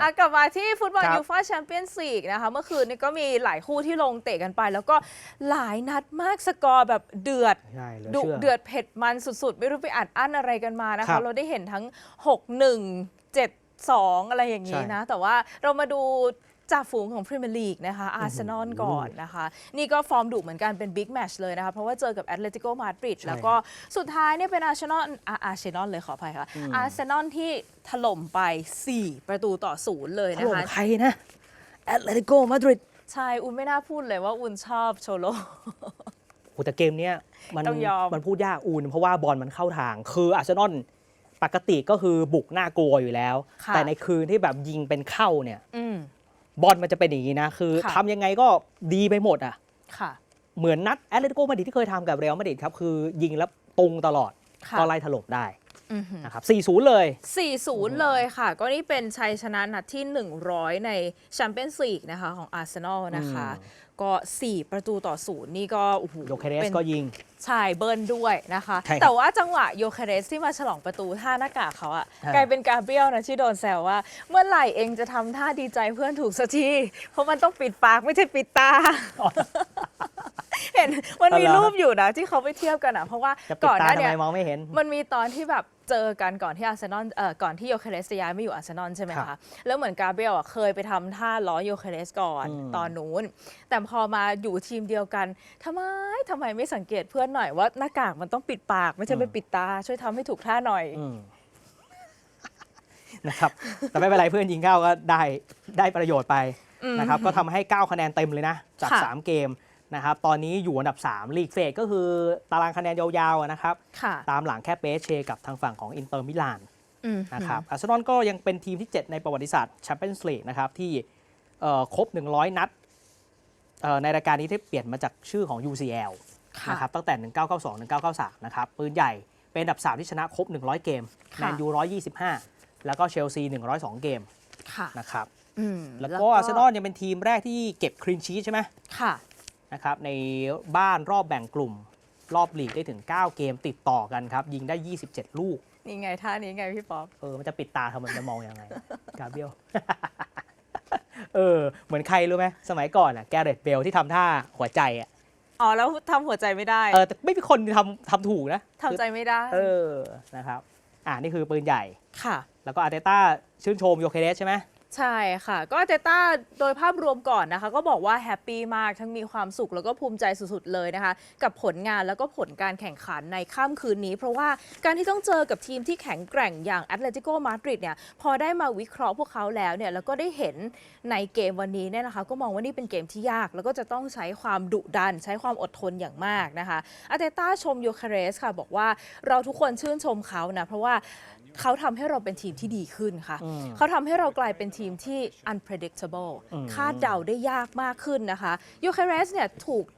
อะกลับมาที่ฟุตบอลครับยูฟ่าแชมเปี้ยนส์ลีกนะคะ เมื่อคืนนี้ก็มีหลายคู่ที่ลงเตะกันไป แล้วก็หลายนัดมากสกอร์แบบเดือดใช่หลืดุชื่เดือดเผ็ดมันสุดๆ ไม่รู้ไปอัดอั้นอะไรกันมานะครัคะ บ เราได้เห็นทั้ง 6 1 7 2 อะไรอย่างนี้ใช่นะ แต่ว่าเรามาดู จ่าฝูงของพรีเมียร์ลีกนะคะอาร์เซนอลก่อนนะคะ นี่ก็ฟอร์มดุเหมือนกันเป็นบิ๊กแมชเลยนะคะ เพราะว่าเจอกับแอตเลติโกมาดริดใช่แล้วก็สุดท้ายเนี่ยเป็นอาร์เซนอลอาร์เซนอลเลยขออภัยค่ะอาร์เซนอลที่ถล่มไป 4 ประตูต่อศูนย์เลยถนะล่มคะใครนะแอตเลติโกมาดริดใช่อุนไม่น่าพูดเลยว่าอุนชอบโชโลโอ้แต่เกมเนี้ยมันต้องยอมมันพูดยากอูนเพราะว่าบอลมันเข้าทาง คืออาร์เซนอลปกติก็คือบุกหน้ากลัวอยู่แล้วค่ะแต่ในคืนที่แบบยิงเป็นเข้าเนี่ยอืม บอลมันจะเป็นอย่างนี้นะ คือค่ะ ทำยังไงก็ดีไปหมดอะ ค่ะ เหมือนนัดแอตเลติโกมาดริดที่เคยทำกับเรอัลมาดริดครับ คือยิงแล้วตรงตลอดค่ะก็ไล่ถล่มได้อือหือ นะครับ 4-0 เลย 4-0 เลยค่ะ ก็นี่เป็นชัยชนะนัดที่ 100 ในแชมเปี้ยนส์ลีกนะคะของอาร์เซนอลนะคะอืม ก็ 4 ประตูต่อศูนย์นี่ก็โอ้โหโยเคเรสป็น ก็ยิง ใช่เบิร์นด้วยนะคะ ใช่ครับแต่ว่าจังหวะโยเคเรสที่มาฉลองประตูท่าหน้ากากเขาอะฮะ กลายเป็นกาเบรียลนะที่โดนแซวว่า เมื่อไหร่เองจะทำท่าดีใจเพื่อนถูกสักที เพราะมันต้องปิดปากไม่ใช่ปิดตา เห็นมันมีอ๋อเหรอรูปอยู่นะที่เขาไปเทียบกันอะเพราะว่าจะปิดก่อนหตาน้าทำเนี้ไมยมองไม่เห็น มันมีตอนที่แบบ เจอกันก่อนที่อาร์เซนอลเอ่อก่อนที่โยเคเรสจะย้ายมาอยู่อาร์เซนอลใช่ไหมครัคะ บแล้วเหมือนกาเบรียลอะเคยไปทำท่าล้อโยเคเรสก่อนอืม ตอนนู้น แต่พอมาอยู่ทีมเดียวกันทำไมทำไมไม่สังเกตเพื่อนหน่อยว่าหน้ากากมันต้องปิดปาก ไม่ใช่ไปปิดตา ช่วยทำให้ถูกท่าหน่อย อืมนะครับ แต่ไม่เป็นไรเพื่อนยิงเข้าก็ได้ได้ประโยชน์ไปอืมนะครับ ก็ทำให้ 9 คะแนนเต็มเลยนะ จาก ค่ะ3 เกม นะครับ ตอนนี้อยู่อันดับ 3 ลีกเฟสก็คือตารางคะแนนยาวๆอะนะครับค่ะตามหลังแค่เปเชกับทางฝั่งของอินเตอร์มิลานอืมนะครับอาร์เซนอลก็ยังเป็นทีมที่ 7 ในประวัติศาสตร์แชมเปี้ยนส์ลีกนะครับที่เอ่อครบ 100 นัดเอ่อในรายการนี้ที่เปลี่ยนมาจากชื่อของ UCL ค่ะนะครับตั้งแต่ 1992 1993 นะครับ ปืนใหญ่เป็นอันดับ 3 ที่ชนะครบ 100 เกมค่ะแมนยู 125 แล้วก็เชลซี 102 เกมค่ะนะครับอืมแล้วก็อาร์เซนอลยังเป็นทีมแรกที่เก็บคลีนชีสใช่ไหมค่ะ นะครับในบ้านรอบแบ่งกลุ่ม รอบลีกได้ถึง 9 เกมติดต่อกันครับ ยิงได้ 27 ลูก นี่ไงท่านี้ไงพี่ป๊อป เออ มันจะปิดตาทำไมมันจะมองยังไง กาเบรียลเออ เหมือนใครรู้ไหมสมัยก่อนอะแกเรตเบลที่ทำท่าหัวใจอะอ๋อ แล้วทำหัวใจไม่ได้ เออแต่ไม่มีคนทำทำถูกนะทำใจไม่ได้ เออนะครับ อ่านี่คือปืนใหญ่ค่ะ แล้วก็อาร์เตต้าชื่นชมโยเคเรสใช่ไหม ใช่ค่ะ ก็เตต้าโดยภาพรวมก่อนนะคะ ก็บอกว่าแฮปปี้มากทั้งมีความสุขแล้วก็ภูมิใจสุดๆเลยนะคะ กับผลงานแล้วก็ผลการแข่งขันในค่ำคืนนี้ เพราะว่าการที่ต้องเจอกับทีมที่แข็งแกร่งอย่างแอตเลติโกมาดริดเนี่ยพอได้มาวิเคราะห์พวกเขาแล้วเนี่ยแล้วก็ได้เห็นในเกมวันนี้เนี่ยนะคะ ก็มองว่านี่เป็นเกมที่ยาก แล้วก็จะต้องใช้ความดุดัน ใช้ความอดทนอย่างมากนะคะอาเตต้าชมโยคาเรสค่ะบอกว่าเราทุกคนชื่นชมเขานะเพราะว่า เขาทำให้เราเป็นทีมที่ดีขึ้นค่ะ อืมเขาทำให้เรากลายเป็นทีมที่ unpredictable อืม คาดเดาได้ยากมากขึ้นนะคะยูเคเรสเนี่ยถูกเอ่อ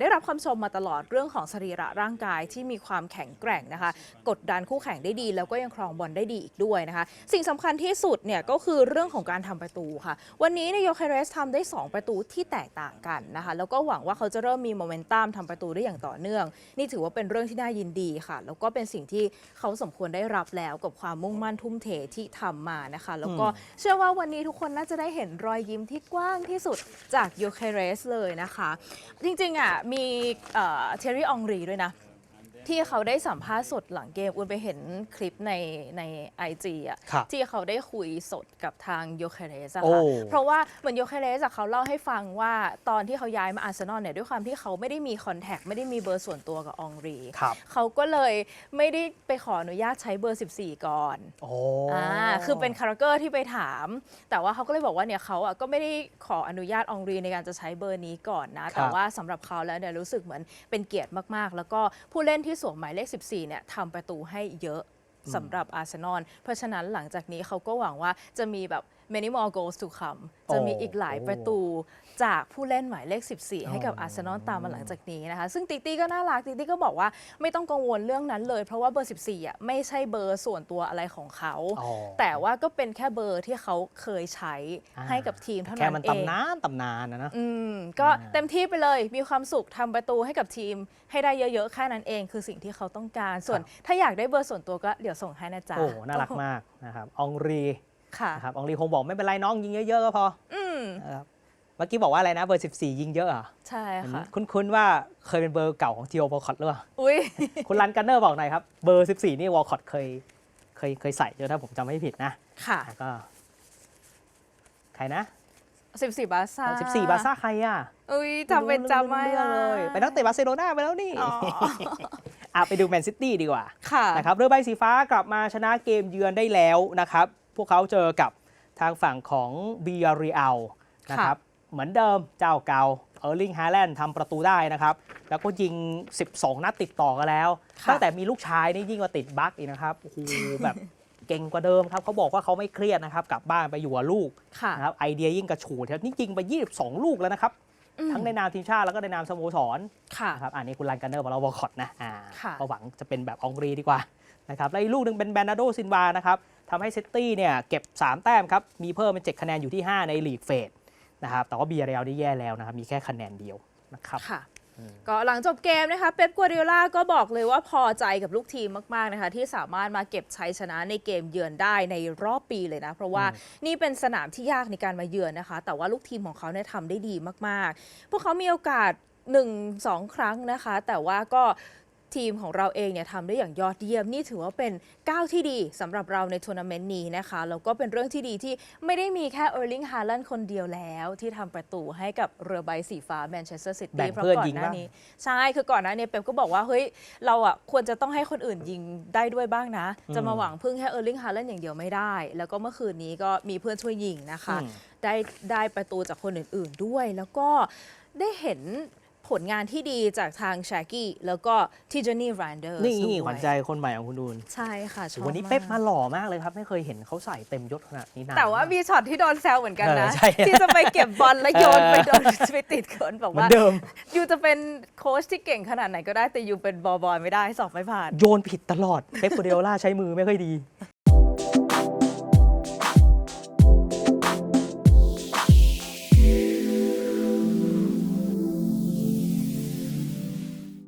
ได้รับคำชมมาตลอดเรื่องของสรีระร่างกายที่มีความแข็งแกร่งนะคะ กดดันคู่แข่งได้ดี แล้วก็ยังครองบอลได้ดีอีกด้วยนะคะ สิ่งสำคัญที่สุดเนี่ยก็คือเรื่องของการทำประตูค่ะ วันนี้เนี่ยโยเคเรสทำได้ 2 ประตูที่แตกต่างกันนะคะ แล้วก็หวังว่าเขาจะเริ่มมีโมเมนตัมทำประตูได้อย่างต่อเนื่อง นี่ถือว่าเป็นเรื่องที่น่ายินดีค่ะ แล้วก็เป็นสิ่งที่เขาสมควรได้รับแล้วกับความมุ่งมั่นทุ่มเทที่ทำมานะคะ แล้วก็เชื่อว่าวันนี้ทุกคนน่าจะได้เห็นรอยยิ้มที่กว้างที่สุดจากโยเคเรสเลยนะคะ จริงๆอะมีเทอรี่อองรีด้วยนะ ที่เขาได้สัมภาษณ์สดหลังเกม อุนไปเห็นคลิปในใน IG อะครับที่เขาได้คุยสดกับทางโยเคเรสอะโอ้ค่ะเพราะว่าเหมือนโยเคเรสอะเขาเล่าให้ฟังว่าตอนที่เขาย้ายมาอาร์เซนอลเนี่ยด้วยความที่เขาไม่ได้มีคอนแทคไม่ได้มีเบอร์ส่วนตัวกับอองรี ครับเขาก็เลยไม่ได้ไปขออนุญาตใช้เบอร์ 14 ก่อน โอ้อ่า คือเป็นคาแรคเตอร์ที่ไปถาม แต่ว่าเขาก็เลยบอกว่าเนี่ยเขาอะก็ไม่ได้ขออนุญาตองรีในการจะใช้เบอร์นี้ก่อนนะ แต่ว่าสำหรับเขาแล้วเนี่ยรู้สึกเหมือนเป็นเกียรติมากๆ แล้วก็ผู้เล่นที่สวมหมายเลข 14 เนี่ยทำประตูให้เยอะสำหรับอาร์เซนอล เพราะฉะนั้นหลังจากนี้เขาก็หวังว่าจะมีแบบ many more goals to come จะมีอีกหลายประตูจากผู้เล่นหมายเลข 14 ให้กับอาร์เซนอลตามมาหลังจากนี้นะคะ ซึ่งติตี้ก็น่ารักติตี้ก็บอกว่าไม่ต้องกังวลเรื่องนั้นเลย เพราะว่าเบอร์ 14 อะ ไม่ใช่เบอร์ส่วนตัวอะไรของเขาอ๋อแต่ว่าก็เป็นแค่เบอร์ที่เขาเคยใช้อ่าให้กับทีมเท่าแค่นั้นมันเองตำนานตำนานนะนะอืมก็อ่าเต็มที่ไปเลยมีความสุขทำประตูให้กับทีม ให้ได้เยอะๆแค่นั้นเอง คือสิ่งที่เขาต้องการส่วนถ้าอยากได้เบอร์ส่วนตัวก็เดี๋ยวส่งให้นะจ๊ะโอ้น่ารักมากนะครับอองรี ค่ะนะครับอองลีคงบอกไม่เป็นไรน้องยิงเยอะๆก็พออืมนะครับเมื่อกี้บอกว่าอะไรนะเบอร์ 14 ยิงเยอะเหรอะใช่ค่ะ คุ้นๆว่าเคยเป็นเบอร์เก่าของทีโอวอลคอตหรือเปล่าอุ้ยคุณรันกันเนอร์บอกหน่อยครับเบอร์ 14 นี่วอลคอตเคยเคยเคยใส่ด้วยถ้าผมจำไม่ผิดนะค่ะแล้วก็ใครนะ14บาซ่า14 บาร์ซ่าใครอะอุ้ยจำเป็นจำไม่รู้เรื่องเลยไปนักเตะบาร์เซโลนาไปแล้วนี่ อ๋อ อะไปดูแมนซิตี้ดีกว่าค่ะ นะครับเรือใบสีฟ้ากลับมาชนะเกมเยือนได้แล้วนะครับ พวกเขาเจอกับทางฝั่งของเบียรีอัลนะครับเหมือนเดิมเจ้าเก่าเออร์ลิงฮาแลนด์ทำประตูได้นะครับ แล้วก็ยิง 12 นัดติดต่อกันแล้วค่ะตั้งแต่มีลูกชายนี่ยิ่งกว่าติดบั๊กอีกนะครับโอ้โหแบบเก่งกว่าเดิมครับเขาบอกว่าเขาไม่เครียดนะครับ กลับบ้านไปอยู่กับลูกค่ะนะครับไอเดียยิ่งกระฉูดครับนี่ยิงไป 22 ลูกแล้วนะครับอืมทั้งในนามทีมชาติแล้วก็ในนามสโมสรค่ะนะครับอันนี้คุณรันกันเนอร์บอกเราวอลคอตนะอ่าค่ะก็หวังจะเป็นแบบอองรีดีกว่านะครับแล้วอีกลูกหนึ่งเป็นแบรนาโดซินวานะครับ ทำให้ซิตี้เนี่ยเก็บ 3 แต้มครับ มีเพิ่มเป็น 7 คะแนนอยู่ที่ 5 ในลีกเฟสนะครับ แต่ว่าเบียร์เรียลนี่แย่แล้วนะครับ มีแค่คะแนนเดียวนะครับค่ะอืมก็หลังจบเกมนะคะเป๊ปกัวเดียล่าก็บอกเลยว่าพอใจกับลูกทีมมากๆนะคะที่สามารถมาเก็บชัยชนะในเกมเยือนได้ในรอบปีเลยนะ เพราะว่านี่เป็นสนามที่ยากในการมาเยือนนะคะ แต่ว่าลูกทีมของเขาเนี่ยทำได้ดีมากๆ พวกเขามีโอกาส1-2 ครั้งนะคะ แต่ว่าก็ ทีมของเราเองเนี่ยทำได้อย่างยอดเยี่ยมนี่ถือว่าเป็นก้าวที่ดีสำหรับเราในทัวร์นาเมนต์นี้นะคะแล้วก็เป็นเรื่องที่ดีที่ไม่ได้มีแค่เออร์ลิงฮา l ลนคนเดียวแล้วที่ทำประตูให้กับเรือใบสีฟ้าแมนเชสเตอร์ซิแบ่ตี้งเพราะเพื่อนก่อนยิงหน้าบ้าง นี้ใช่คือก่อนหน้านี้เป๊ปก็บอกว่าเฮ้ยเราอะควรจะต้องให้คนอื่นยิงได้ด้วยบ้างนะ จะมาหวังพึ่งแค่เออร์ลิงฮา l ลนอย่างเดียวไม่ได้ แล้วก็เมื่อคืนนี้ก็มีเพื่อนช่วยยิงนะคะอืมได้ได้ประตูจากคนอื่น ๆด้วย แล้วก็ได้เห็น ผลงานที่ดีจากทางชากี้แล้วก็ทิจานี่แรนเดอร์นี่ขวัญใจคนใหม่ของคุณดูน ใช่ค่ะชอบวันนี้กเป๊ปมาหล่อมากเลยครับ ไม่เคยเห็นเขาใส่เต็มยศขนาดนี้นานแต่ว่ามีช็อตที่โดนแซวเหมือนกันนะเออใช่ที่จะไปเก็บบอลแล้วโยนเออไปโดนไปติดคนบอกเหมือว่านเดิมยูจะเป็นโค้ชที่เก่งขนาดไหนก็ได้แต่ยูเป็นบอลบอยไม่ได้สอบไม่ผ่าน โยนผิดตลอดเป๊ปโกเดโอล่าใช้มือไม่ค่อยดี